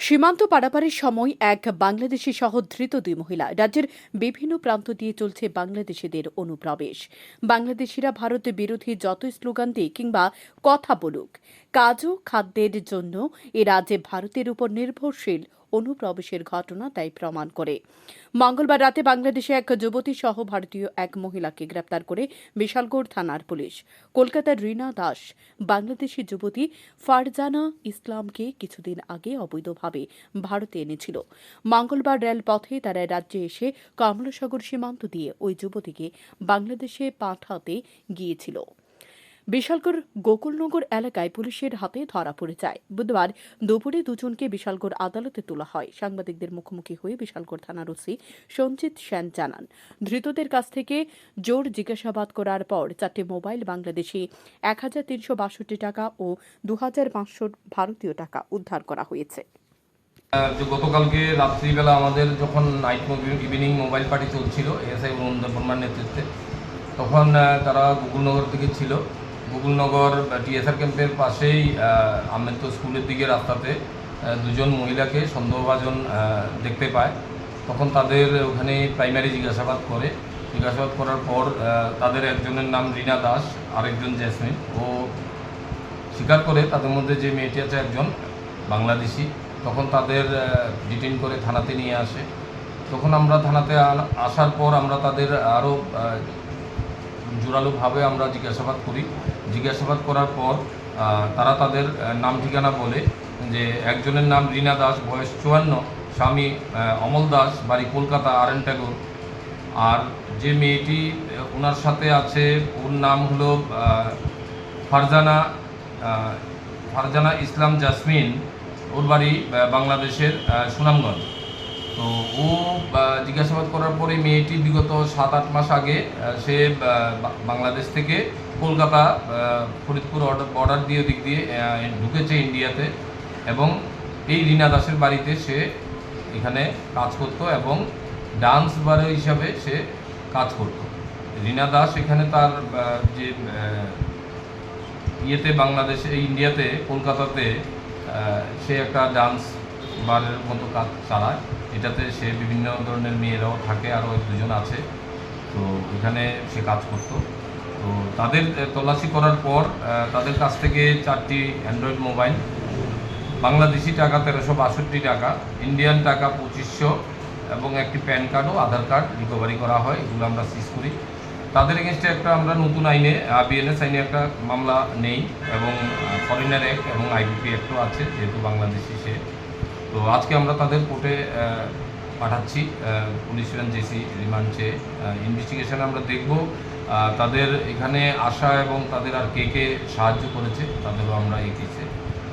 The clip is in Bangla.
সীমান্ত পারাপারের সময় এক বাংলাদেশি সহ ধৃত দুই মহিলা রাজ্যের বিভিন্ন প্রান্ত দিয়ে চলছে বাংলাদেশিদের অনুপ্রবেশ। বাংলাদেশিরা ভারত বিরোধী যত স্লোগান দিয়ে কিংবা কথা বলুক কাজ ও খাদ্যের জন্য এ রাজ্যে ভারতের উপর নির্ভরশীল অনুপ্রবেশের ঘটনা তাই প্রমাণ করে। মঙ্গলবার রাতে বাংলাদেশে এক যুবতী সহ ভারতীয় এক মহিলাকে গ্রেপ্তার করে বিশালগড় থানার পুলিশ। কলকাতার রীনা দাস, বাংলাদেশি যুবতী ফারজানা ইসলামকে কিছুদিন আগে অবৈধভাবে ভারতে এনেছিল। মঙ্গলবার রেলপথে তারা রাজ্যে এসে কমলাসাগর সীমান্ত দিয়ে ওই যুবতীকে বাংলাদেশে পাঠাতে গিয়েছিল। বিশালগড় গোকুলনগর এলাকায় পুলিশের হাতে ধরা পড়ে যায়। বুধবার দুপুরে দুজনকে বিশালগড় আদালতে তোলা হয়। সাংবাদিকদের মুখোমুখি হয়ে বিশালগড় থানার ওসি সঞ্জিত সেন জানান, ধৃতদের কাছ থেকে জোর জিজ্ঞাসাবাদ করার পর চারটি মোবাইল বাংলাদেশি, এক হাজার তিনশো বাষট্টি টাকা ও দু হাজার পাঁচশো ভারতীয় টাকা উদ্ধার করা হয়েছে। গতকালকে রাত্রিবেলা আমাদের যখন নাইট ইভিনিং মোবাইল পার্টি চলছিল এএসআই অরুণ নেতৃত্বে, তখন তারা গোকুলনগর থেকে ছিল। গোকুলনগর টিএসআর ক্যাম্পের পাশেই আম্বেদকর স্কুলের দিকে রাস্তাতে দুজন মহিলাকে সন্দেহভাজন দেখতে পায়। তখন তাদের ওখানে প্রাইমারি জিজ্ঞাসাবাদ করে। জিজ্ঞাসাবাদ করার পর তাদের একজনের নাম রিনা দাস, আরেকজন জেসমিন। ও স্বীকার করে তাদের মধ্যে যে মেয়েটি আছে একজন বাংলাদেশি, তখন তাদের ডিটেইন করে থানাতে নিয়ে আসে। তখন আমরা থানাতে আসার পর আমরা তাদের আরও জোরালোভাবে আমরা জিজ্ঞাসাবাদ করি। জিজ্ঞাসাবাদ করার পর তারা তাদের নাম ঠিকানা বলে যে একজনের নাম রিনা দাস, বয়স চুয়ান্ন, স্বামী অমল দাস, বাড়ি কলকাতা আর এন ট্যাগর আর যে মেয়েটি ওনার সাথে আছে, ওর নাম হলো ফারজানা ফারজানা ইসলাম জাসমিন। ওর বাড়ি বাংলাদেশের সুনামগঞ্জ। তো ও জিজ্ঞাসাবাদ করার পরে মেয়েটি বিগত সাত আট মাস আগে সে বাংলাদেশ থেকে কলকাতা ফরিদপুর বর্ডার দিয়ে দিক দিয়ে ঢুকেছে ইন্ডিয়াতে এবং এই রীনা দাসের বাড়িতে সে এখানে কাজ করতো এবং ডান্স বার হিসাবে সে কাজ করতো। রীনা দাস এখানে তার যে ইয়েতে বাংলাদেশে, ইন্ডিয়াতে, কলকাতাতে সে একটা ডান্স বারের মতো কাজ চালায়। এটাতে সে বিভিন্ন ধরনের মেয়েরাও থাকে, আরও দুজন আছে। তো এখানে সে কাজ করতো। তো তাদের তল্লাশি করার পর তাদের কাছ থেকে চারটি অ্যান্ড্রয়েড মোবাইল, বাংলাদেশি টাকা তেরোশো বাষট্টি টাকা, ইন্ডিয়ান টাকা পঁচিশশো এবং একটি প্যান কার্ড ও আধার কার্ড রিকভারি করা হয়, এগুলো আমরা সিজ করি। তাদের এগেনস্টে একটা আমরা নতুন আইনে বিএনএস আইনে একটা মামলা নেই এবং ফরেনার অ্যাক্ট এবং আইবিপি অ্যাক্টও আছে, যেহেতু বাংলাদেশি সে। তো আজকে আমরা তাদের কোর্টে পাঠাচ্ছি। পুলিশ জেসি রিমান্ড চেয়ে ইনভেস্টিগেশন আমরা দেখব তাদের এখানে আসা এবং তাদের আর কে কে সাহায্য করেছে, তাদেরও আমরা এই কেসে